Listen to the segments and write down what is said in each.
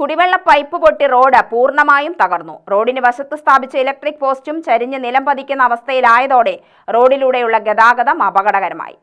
കുടിവെള്ള പൈപ്പ് പൊട്ടി റോഡ് പൂർണമായും തകർന്നു. റോഡിന് വശത്ത് സ്ഥാപിച്ച ഇലക്ട്രിക് പോസ്റ്റും ചരിഞ്ഞ് നിലം പതിക്കുന്ന അവസ്ഥയിലായതോടെ റോഡിലൂടെയുള്ള ഗതാഗതം അപകടകരമായി.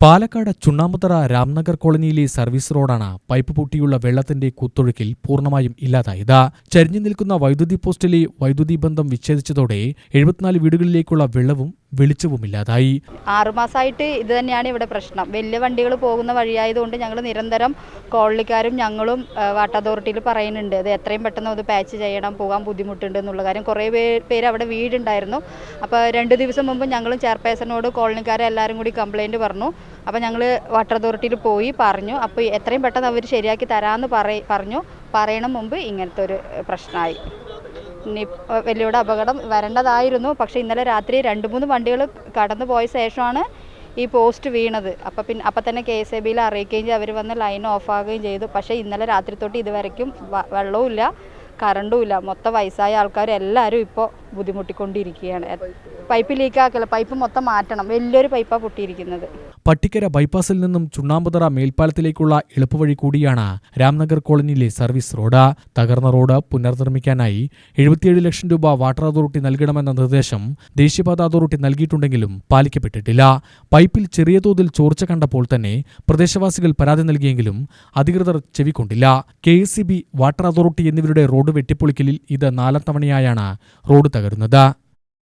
പാലക്കാട് ചുണ്ണാമ്പുതറ രാംനഗർ കോളനിയിലെ സർവീസ് റോഡാണ് പൈപ്പ് പൊട്ടിയുള്ള വെള്ളത്തിന്റെ കുത്തൊഴുക്കിൽ പൂർണമായും ഇല്ലാതായത്. ചരിഞ്ഞു നിൽക്കുന്ന വൈദ്യുതി പോസ്റ്റിലെ വൈദ്യുതി ബന്ധം വിച്ഛേദിച്ചതോടെ എഴുപത്തിനാല് വീടുകളിലേക്കുള്ള വെള്ളവും വെളിച്ചവും ഇല്ലാതായി ആറുമാസമായിട്ട് ഇത് തന്നെയാണ് ഇവിടെ പ്രശ്നം. വലിയ വണ്ടികൾ പോകുന്ന വഴിയായതുകൊണ്ട് ഞങ്ങൾ നിരന്തരം കോളനിക്കാരും ഞങ്ങളും വാട്ടർ അതോറിറ്റിയിൽ പറയുന്നുണ്ട്. ഇത് എത്രയും പെട്ടെന്ന് അത് പാച്ച് ചെയ്യണം പോകാൻ ബുദ്ധിമുട്ടുണ്ട് എന്നുള്ള കാര്യം. കുറേ പേര് അവിടെ വീടുണ്ടായിരുന്നു. അപ്പോൾ രണ്ട് ദിവസം മുമ്പ് ഞങ്ങളും ചെയർപേഴ്സണോട് കോളനിക്കാരെ എല്ലാവരും കൂടി കംപ്ലൈന്റ് പറഞ്ഞു. അപ്പോൾ ഞങ്ങൾ വാട്ടർ അതോറിറ്റിയിൽ പോയി പറഞ്ഞു. അപ്പോൾ എത്രയും പെട്ടെന്ന് അവർ ശരിയാക്കി തരാമെന്ന് പറഞ്ഞു. പറയണം മുമ്പ് ഇങ്ങനത്തെ ഒരു പ്രശ്നമായി. വലിയുടെ അപകടം വരേണ്ടതായിരുന്നു. പക്ഷേ ഇന്നലെ രാത്രി രണ്ട് മൂന്ന് വണ്ടികൾ കടന്നു പോയ ശേഷമാണ് ഈ പോസ്റ്റ് വീണത്. അപ്പോൾ പിന്നെ അപ്പം തന്നെ കെ എസ് എ ബിയിൽ അറിയിക്കുകയും ചെയ്തു. അവർ വന്ന് ലൈൻ ഓഫ് ആകുകയും ചെയ്തു. പക്ഷേ ഇന്നലെ രാത്രി തൊട്ട് ഇതുവരയ്ക്കും വെള്ളവും ഇല്ല കറണ്ടും ഇല്ല. മൊത്തം വയസ്സായ ആൾക്കാർ എല്ലാവരും ഇപ്പോൾ ബുദ്ധിമുട്ടിക്കൊണ്ടിരിക്കുകയാണ്. പൈപ്പ് ലീക്കാക്കല്ല പൈപ്പ് മൊത്തം മാറ്റണം. വലിയൊരു പൈപ്പാണ് പൊട്ടിയിരിക്കുന്നത്. പട്ടിക്കര ബൈപ്പാസിൽ നിന്നും ചുണ്ണാമ്പുതറ മേൽപ്പാലത്തിലേക്കുള്ള എളുപ്പവഴി കൂടിയാണ് രാംനഗർ കോളനിയിലെ സർവീസ് റോഡ്. തകർന്ന റോഡ് പുനർനിർമ്മിക്കാനായി എഴുപത്തിയേഴ് ലക്ഷം രൂപ വാട്ടർ അതോറിറ്റി നൽകണമെന്ന നിർദ്ദേശം ദേശീയപാത അതോറിറ്റി നൽകിയിട്ടുണ്ടെങ്കിലും പാലിക്കപ്പെട്ടിട്ടില്ല. പൈപ്പിൽ ചെറിയ തോതിൽ ചോർച്ച കണ്ടപ്പോൾ തന്നെ പ്രദേശവാസികൾ പരാതി നൽകിയെങ്കിലും അധികൃതർ ചെവിക്കൊണ്ടില്ല. കെ വാട്ടർ അതോറിറ്റി എന്നിവരുടെ റോഡ് വെട്ടിപ്പൊളിക്കലിൽ ഇത് നാലാം തവണയായാണ് റോഡ് തകരുന്നത്